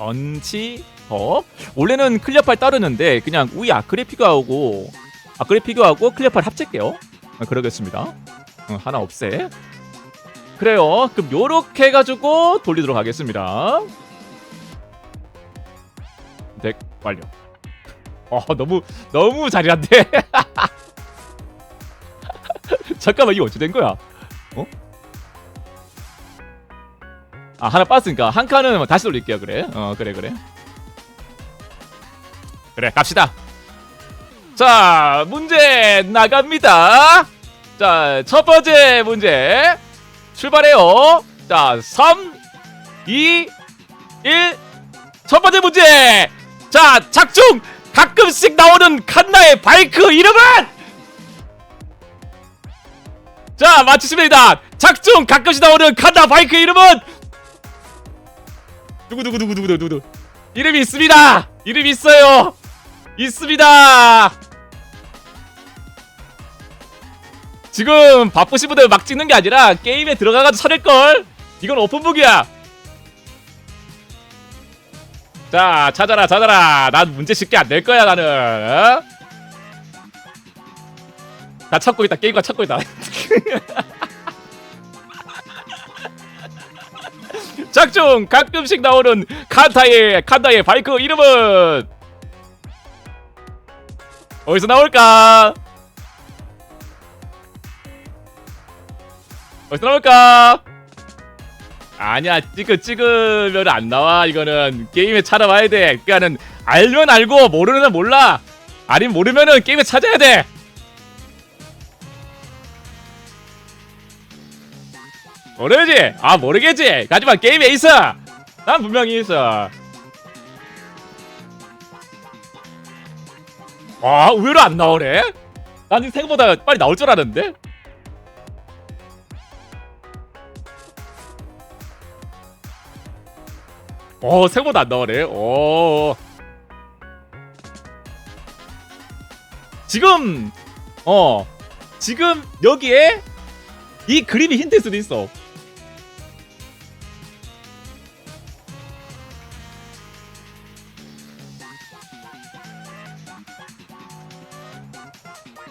전치법 원래는 클리어팔 따르는데 그냥 우이 아크레 피규어하고 아크레 피규어하고 클리어팔 합칠게요. 어, 그러겠습니다. 어, 하나 없애. 그래요. 그럼 요렇게 해가지고 돌리도록 하겠습니다. 덱 완료. 어 너무 너무 잘이란데? 잠깐만 이거 어찌 된 거야? 어? 아 하나 빠졌으니까 한 칸은 뭐 다시 돌릴게요 그래. 어 그래 그래. 그래 갑시다. 자 문제 나갑니다. 자 첫 번째 문제 출발해요. 자 3 2 1 첫 번째 문제. 자 작중 가끔씩 나오는 칸나의 바이크 이름은? 자 맞추시면 됩니다. 작중 가끔씩 나오는 칸나 바이크 이름은 누구 누구 누구 누구 누구 누구. 이름이 있습니다. 이름이 있어요. 있습니다. 지금 바쁘신 분들 막 찍는 게 아니라 게임에 들어가가지고 찾을 걸. 이건 오픈북이야. 자 찾아라 찾아라. 난 문제 쉽게 안낼 거야 나는. 어? 다 찾고 있다. 게임과 찾고 있다 작중 가끔씩 나오는 칸타의 칸타의 바이크 이름은? 어디서 나올까? 어디서 나올까? 아니야 찍으 찍으면 안 나와. 이거는 게임에 찾아봐야 돼. 그러니까는 알면 알고 모르면 몰라. 아니면 모르면은 게임에 찾아야 돼 모르지? 아 모르겠지. 하지만 게임에 있어. 난 분명히 있어. 아 의외로 안 나오네? 난 생각보다 빨리 나올 줄 알았는데? 어 생각보다 안 나오네. 오. 지금 어 지금 여기에 이 그림이 힌트일 수도 있어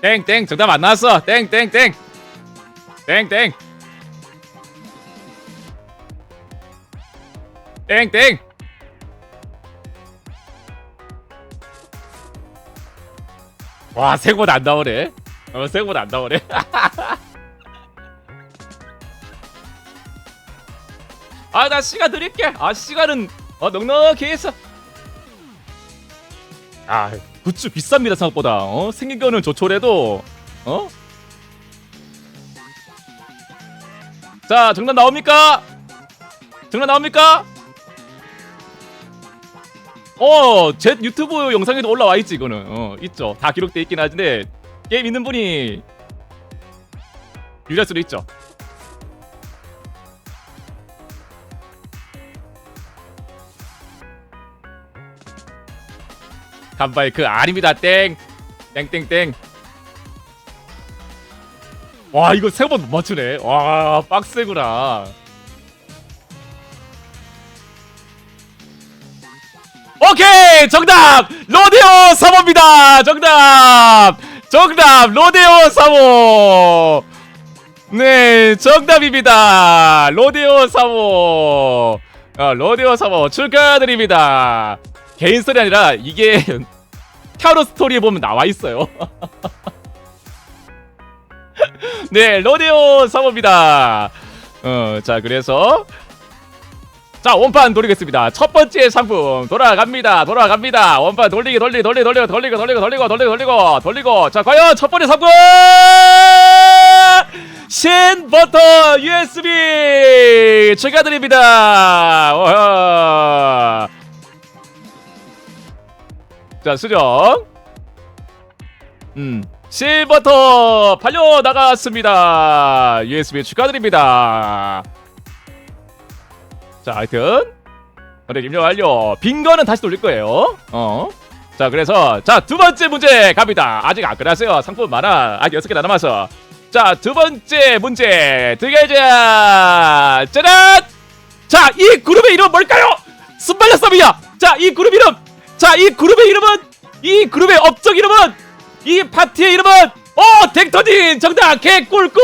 땡땡. 정답 안 나왔어. 땡땡땡. 땡땡. 땡땡. 와 생각보다 안 나오네. 어 생각보다 안 나오네. 아 나 시간 드릴게. 아 시간은 어 넉넉히 했어. 아 굿즈 비쌉니다 생각보다 어 생긴 거는 조촐해도 어? 자 정답 나옵니까? 정답 나옵니까? 어, 제 유튜브 영상에도 올라와 있지 이거는. 어, 있죠. 다 기록돼 있긴 하는데 게임 있는 분이 유리할 수도 있죠. 간바이크 아닙니다. 땡. 땡땡땡. 와, 이거 세 번 못 맞추네. 와, 빡세구나. 오케이 정답 로데오 사모입니다 정답 정답 로데오 사모 네 정답입니다 로데오 사모 어, 로데오 사모 축하드립니다 개인 스토리 아니라 이게 타로 스토리에 보면 나와 있어요. 네 로데오 사모입니다. 어 자 그래서 자 원판 돌리겠습니다. 첫 번째 상품 돌아갑니다. 돌아갑니다. 원판 돌리기 돌리 돌리 돌리고 돌리고 돌리고 돌리고 돌리고 돌리고 돌리고. 자 과연 첫 번째 상품! 신버터 USB 축하드립니다. 어허. 자 수정 음 실버터 팔려 나갔습니다 USB 축하드립니다 자, 하여튼 근데 입력 완료. 빈 거는 다시 돌릴 거예요. 어. 자, 그래서 자, 두 번째 문제 갑니다. 아직 안 끝났어요. 상품 많아. 아직 여섯 개 남았어. 자, 두 번째 문제 드게자. 짜란! 자, 이 그룹의 이름 뭘까요? 순발력 싸움이야 자 이 그룹 이름 자 이 그룹의 이름은 이 그룹의 업적 이름은 이 파티의 이름은 어 덱터진 정답 개꿀꿀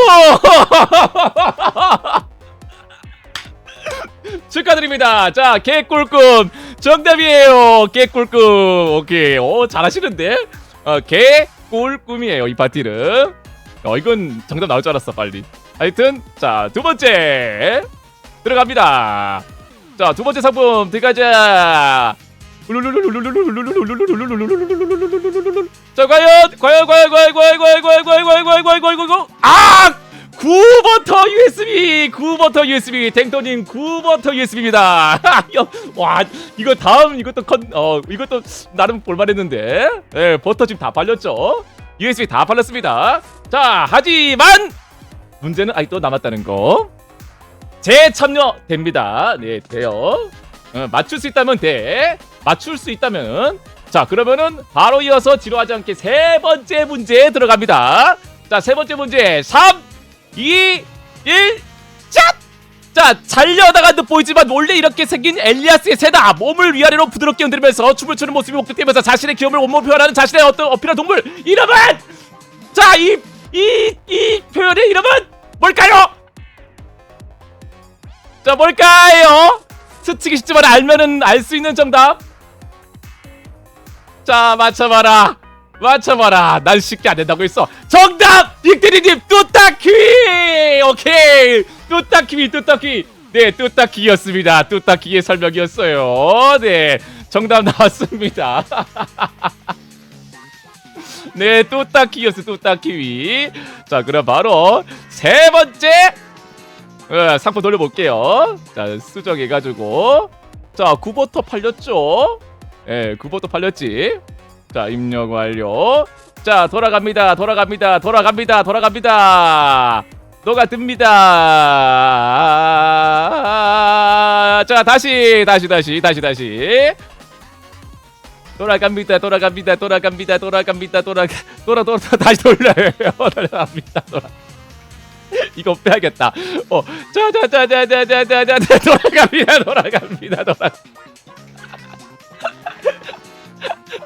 축하드립니다. 자, 개꿀꿈 정답이에요. 개꿀꿈. 오케이. 오, 잘하시는데? 어, 개꿀꿈이에요. 이 파티는. 어, 이건 정답 나올 줄 알았어, 빨리. 하여튼, 자, 두 번째. 들어갑니다. 자, 두 번째 상품 들어가자. 자, 과연, 과연, 과연, 과연, 과연, 과연, 과연, 과연, 과연, 과연, 과연, 과연, 과연, 아! 9버터 USB 9버터 USB 탱터님 9버터 USB입니다 와 이거 다음 이것도 컨, 어 이것도 나름 볼만했는데 예 버터 지금 다 팔렸죠 USB 다 팔렸습니다 자 하지만 문제는 아직도 남았다는 거 재참여 됩니다 네 돼요 어, 맞출 수 있다면 돼 맞출 수 있다면 자 그러면은 바로 이어서 지루하지 않게 세 번째 문제 들어갑니다 자 세 번째 문제 3 2, 1, 짭! 자, 듯 보이지만 원래 이렇게 생긴 엘리아스의 새다 몸을 위아래로 부드럽게 흔들면서 춤을 추는 모습이 목격되면서 자신의 귀여움을 온몸 표현하는 자신의 어떤 어필한 동물 이름은 자, 이, 이, 이 표현의 이름은 뭘까요? 자, 뭘까요? 스치기 쉽지만 알면은 알 수 있는 정답 자, 맞춰봐라. 맞춰봐라. 난 쉽게 안 된다고 했어. 정답! 빅테리님 뚜따키! 오케이. 뚜따키 뚜따키. 네 뚜따키였습니다. 뚜따키의 설명이었어요. 네 정답 나왔습니다. 네 뚜따키였어 뚜따키위 자 그럼 바로 세 번째. 어, 상품 돌려볼게요. 자 수정해가지고. 자 구버터 팔렸죠 예 구버터 팔렸지? 자 입력 완료. 자 돌아갑니다 돌아갑니다 돌아갑니다 돌아갑니다. 너가 듭니다. 자 다시 다시 다시 다시 다시. 돌아갑니다 돌아갑니다 돌아갑니다 돌아갑니다 돌아 돌아 돌아 다시 돌려요. 돌아갑니다 돌아. 이거 빼야겠다. 어 자자자자자자자자 돌아갑니다 돌아갑니다 돌아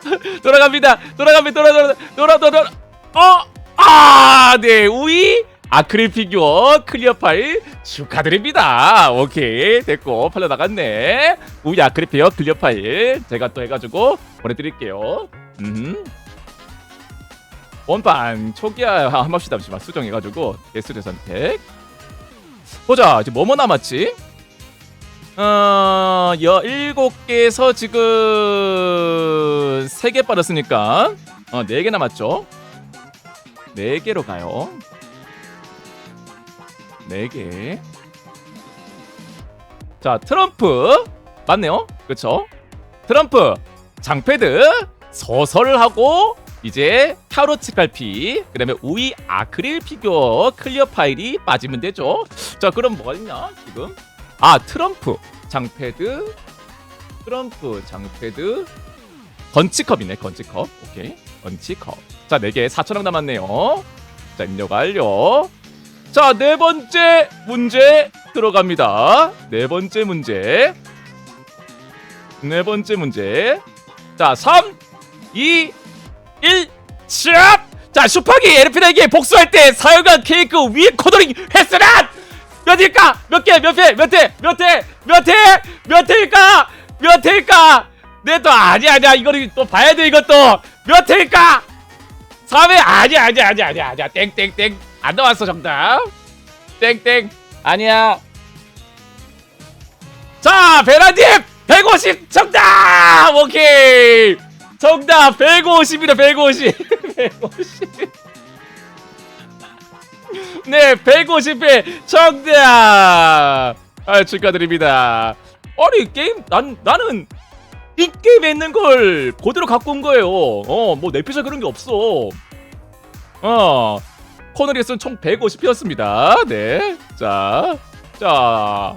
돌아갑니다. 돌아갑니다. 돌아 돌아 돌아 돌아. 어! 아, 네. 우이 아크릴 피규어 클리어 파일 축하드립니다. 오케이. 됐고. 팔려 나갔네. 우이 아크릴 피규어 클리어 파일 제가 또해 가지고 보내 드릴게요. 음. 원판 초기화 한 번씩 잠시만 수정해 가지고 예술의 선택. 보자. 이제 뭐뭐 남았지? 어, 여 일곱 개에서 지금 세개 빠졌으니까 어, 네개 남았죠. 네 개로 가요. 네 개. 자, 트럼프 맞네요. 그렇죠? 트럼프 장패드 소설을 하고 이제 타로치 칼피 그다음에 우이 아크릴 피규어 클리어 파일이 빠지면 되죠. 자, 그럼 뭐가 있냐 지금? 아 트럼프. 장패드. 트럼프 장패드. 건치컵이네 건치컵. 오케이. 건치컵. 자 4개 4천원 남았네요. 자 입력 완료 자 네 번째 문제 들어갑니다. 네 번째 문제. 네 번째 문제. 자 3 2 1 샵! 자 슈퍼기 에르피나에게 복수할 때 사용한 케이크 위 코더링 횟수란 몇일까? 몇 개? 몇 회? 몇 회? 몇 회? 몇 회? 몇 회일까? 몇 회일까? 네, 또 아니 아니야. 이거를 또 봐야 돼 이것도. 몇 회일까? 3회 아니야 아니야 아니야 아니야 아니야. 땡땡땡. 안 나왔어 정답. 땡땡. 아니야. 자, 베라님 150 정답. 오케이. 정답 150이다 150. 150. 네, 150회 정답. 아, 축하드립니다. 아니 게임 난 나는 이 게임에 있는 걸 그대로 갖고 온 거예요. 어, 뭐 내피셜 그런 게 없어. 어, 코너리에서는 총 150회였습니다. 네, 자, 자.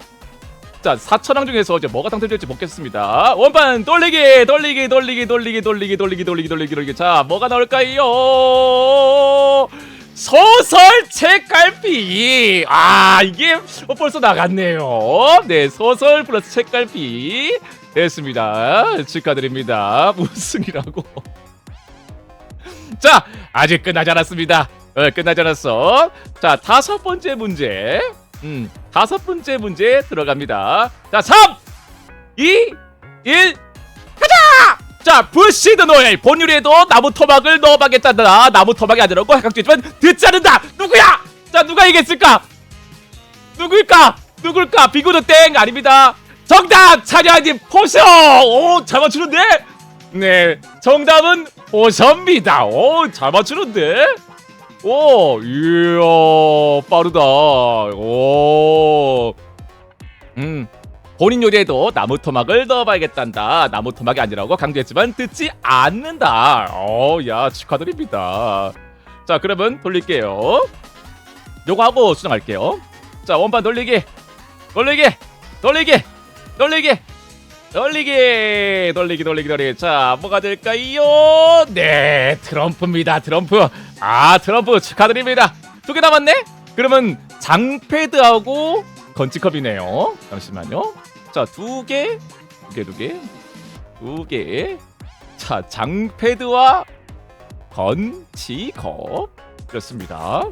자, 4천왕 중에서 이제 뭐가 당첨될지 먹겠습니다. 원판 돌리기, 돌리기, 돌리기, 돌리기, 돌리기, 돌리기, 돌리기, 돌리기, 돌리기. 자, 뭐가 나올까요? 소설 책갈피 아 이게 벌써 나갔네요 네 소설 플러스 책갈피 됐습니다. 축하드립니다. 우승이라고. 자, 아직 끝나지 않았습니다. 어, 끝나지 않았어. 자, 다섯 번째 문제. 음, 다섯 번째 문제 들어갑니다. 자, 3, 2, 1, 가자! 자, 부시드 노엘 본유리에도 나무 토막을 넣어봐겠다. 나무 토막이 아니라고 해각주지만 듣지 않는다. 누구야? 자, 누가 이겼을까? 누굴까? 누굴까? 비고도 땡 아닙니다. 정답 차량님 포셔. 오, 잘 맞추는데? 네, 정답은 포셔입니다. 오, 잘 맞추는데? 오, 이야, 빠르다. 오, 음. 본인 요리에도 나무 토막을 넣어봐야겠단다. 나무 토막이 아니라고 강조했지만 듣지 않는다. 어, 야 축하드립니다. 자, 그러면 돌릴게요. 요거 하고 수정할게요. 자, 원반 돌리기, 돌리기, 돌리기, 돌리기, 돌리기, 돌리기, 돌리기, 돌리기. 자, 뭐가 될까요? 네, 트럼프입니다. 트럼프. 아, 트럼프 축하드립니다. 두 개 남았네. 그러면 장패드하고 건치컵이네요. 잠시만요. 자, 두 개, 두 개, 두 개, 두 개. 자, 장패드와 건치컵. 그렇습니다.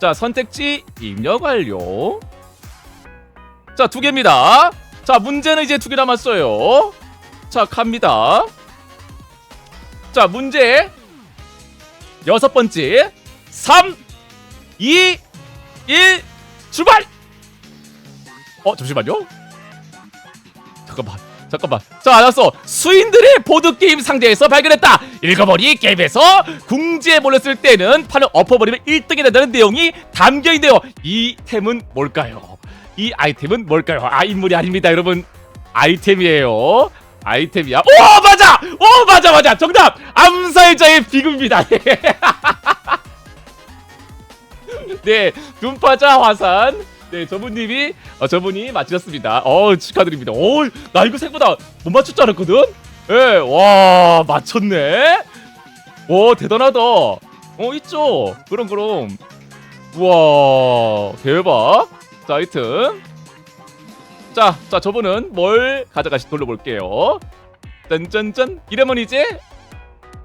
자, 선택지 입력 완료. 자, 두 개입니다. 자, 문제는 이제 두 개 남았어요. 자, 갑니다. 자, 문제 여섯 번째. 3, 2, 1, 출발! 어, 잠시만요. 잠깐만. 잠깐만. 자, 알았어. 수인들의 보드게임 상자에서 발견했다. 읽어버리 게임에서 궁지에 몰렸을 때는 판을 엎어버리면 1등이 된다는 내용이 담겨있네요. 이 템은 뭘까요? 이 아이템은 뭘까요? 아, 인물이 아닙니다, 여러분. 아이템이에요. 아이템이야. 오, 맞아! 오, 맞아, 맞아. 정답! 암살자의 비금입니다. 네, 눈파자 화산. 네, 저분님이 어, 저분이 맞추셨습니다. 어, 축하드립니다. 오, 나 이거 생각보다 못 맞출 줄 알았거든. 예, 와, 맞췄네. 와, 대단하다. 어, 있죠. 그럼 그럼. 우와, 대박. 자, 하여튼. 자, 자, 저분은 뭘 가져가시 돌려볼게요. 짠짠짠. 이러면 이제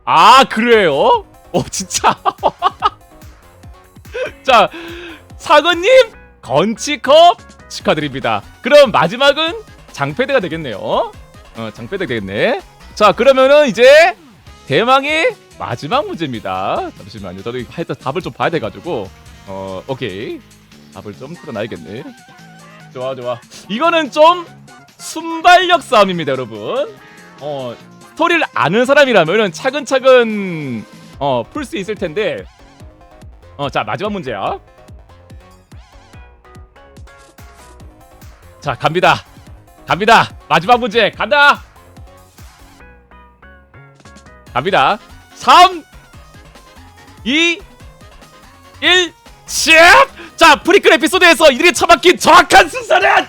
아, 그래요? 어, 진짜. 자, 사근님 건치컵 축하드립니다. 그럼 마지막은 장패드가 되겠네요. 어, 장패드 되겠네. 자, 그러면은 이제 대망의 마지막 문제입니다. 잠시만요. 저도 하여튼 답을 좀 봐야 돼가지고 어, 오케이. 답을 좀 틀어놔야겠네. 좋아, 좋아. 이거는 좀 순발력 싸움입니다, 여러분. 어, 스토리를 아는 사람이라면은 차근차근 어, 풀 수 있을 텐데 어, 자 마지막 문제야. 자 갑니다. 갑니다. 마지막 문제 간다. 갑니다. 3 2 1 십! 자 프리클 에피소드에서 이들이 처박힌 정확한 순서는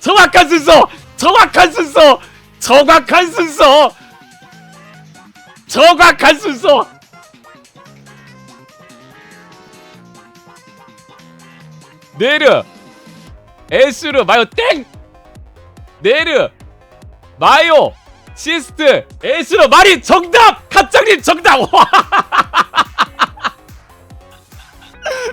정확한 순서 정확한 순서 정확한 순서 정확한 순서 네르 에스르 마요. 땡! 네르 마요 시스트 에스르 마리 정답! 갑장님 정답! 와.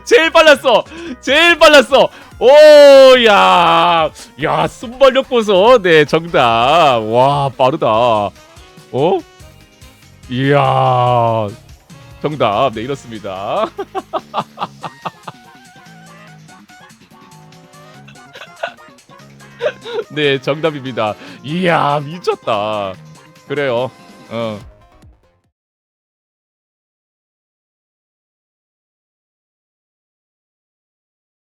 제일 빨랐어. 제일 빨랐어. 오야. 야 순발력 보소. 네 정답. 와 빠르다. 어? 이야. 정답. 네 이렇습니다 네, 정답입니다. 이야, 미쳤다. 그래요. 어.